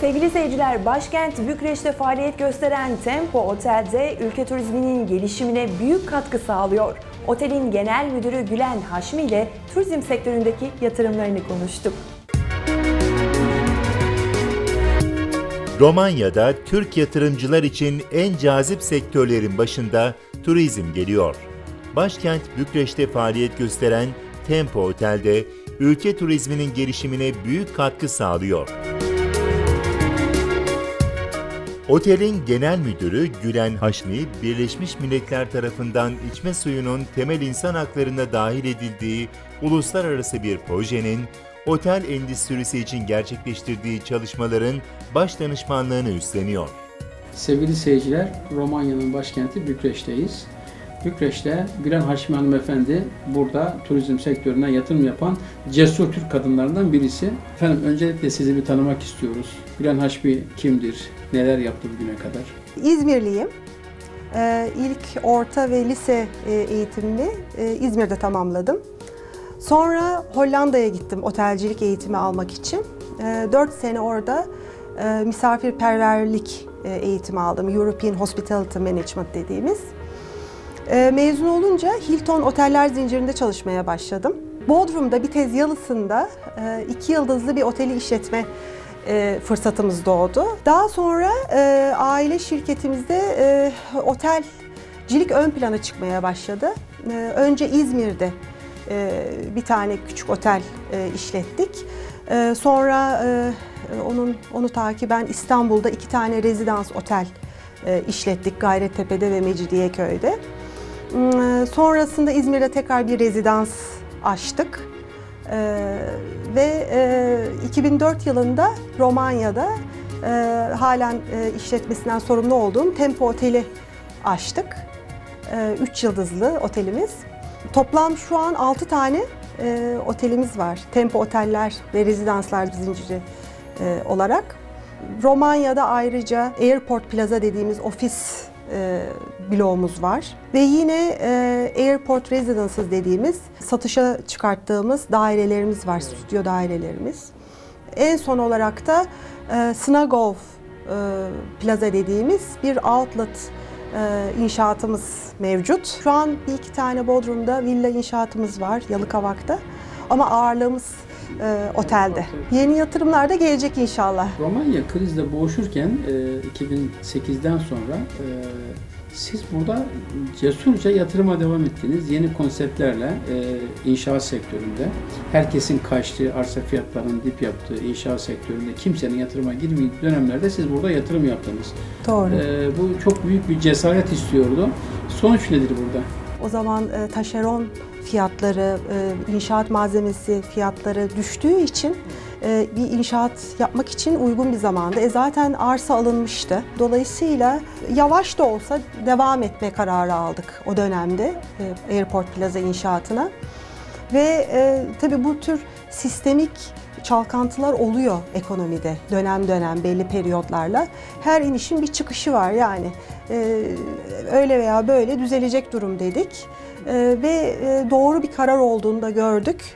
Sevgili seyirciler, başkent Bükreş'te faaliyet gösteren Tempo Otel'de ülke turizminin gelişimine büyük katkı sağlıyor. Otelin genel müdürü Gülen Haşmi ile turizm sektöründeki yatırımlarını konuştuk. Romanya'da Türk yatırımcılar için en cazip sektörlerin başında turizm geliyor. Başkent Bükreş'te faaliyet gösteren Tempo Otel'de ülke turizminin gelişimine büyük katkı sağlıyor. Otelin genel müdürü Gülen Haşmi, Birleşmiş Milletler tarafından içme suyunun temel insan haklarına dahil edildiği uluslararası bir projenin otel endüstrisi için gerçekleştirdiği çalışmaların baş danışmanlığını üstleniyor. Sevgili seyirciler, Romanya'nın başkenti Bükreş'teyiz. Bükreş'te Gülen Haşmi Hanımefendi burada turizm sektörüne yatırım yapan cesur Türk kadınlarından birisi. Efendim öncelikle sizi bir tanımak istiyoruz. Gülen Haşmi kimdir? Neler yaptı bugüne kadar? İzmirliyim. Ee, ilk orta ve lise e, eğitimimi e, İzmir'de tamamladım. Sonra Hollanda'ya gittim otelcilik eğitimi almak için. 4 sene orada e, misafirperverlik e, eğitimi aldım. European Hospitality Management dediğimiz. E, Mezun olunca Hilton Oteller zincirinde çalışmaya başladım. Bodrum'da bir tez yalısında e, iki yıldızlı bir oteli işletme e, fırsatımız doğdu. Daha sonra e, aile şirketimizde otelcilik ön plana çıkmaya başladı. Önce İzmir'de bir tane küçük otel işlettik. Sonra e, onun onu takiben İstanbul'da iki tane rezidans otel işlettik Gayrettepe'de ve Mecidiyeköy'de. E, sonrasında İzmir'de tekrar bir rezidans açtık. Ee, ve e, 2004 yılında Romanya'da e, halen e, işletmesinden sorumlu olduğum Tempo Oteli açtık. 3 yıldızlı otelimiz. Toplam şu an 6 tane e, otelimiz var. Tempo Oteller ve Rezidanslar zinciri e, olarak. Romanya'da ayrıca Airport Plaza dediğimiz ofis e, bloğumuz var. Ve yine e, Airport Residences dediğimiz satışa çıkarttığımız dairelerimiz var, stüdyo dairelerimiz. En son olarak da e, Snagov e, Plaza dediğimiz bir outlet e, inşaatımız mevcut. Şu an bir iki tane Bodrum'da villa inşaatımız var Yalıkavak'ta. Ama ağırlığımız e, otelde. Yeni yatırımlar da gelecek inşallah. Romanya krizle boğuşurken e, 2008'den sonra e, siz burada cesurca yatırıma devam ettiniz. Yeni konseptlerle e, inşaat sektöründe herkesin kaçtığı, arsa fiyatlarının dip yaptığı inşaat sektöründe kimsenin yatırıma girmediği dönemlerde siz burada yatırım yaptınız. Doğru. E, bu çok büyük bir cesaret istiyordu. Sonuç nedir burada? O zaman e, taşeron fiyatları, e, inşaat malzemesi fiyatları düştüğü için e, bir inşaat yapmak için uygun bir zamanda. E zaten arsa alınmıştı. Dolayısıyla yavaş da olsa devam etme kararı aldık o dönemde e, Airport Plaza inşaatına. Ve e, tabii bu tür sistemik çalkantılar oluyor ekonomide dönem dönem belli periyotlarla. Her inişin bir çıkışı var yani e, öyle veya böyle düzelecek durum dedik e, ve e, doğru bir karar olduğunu da gördük.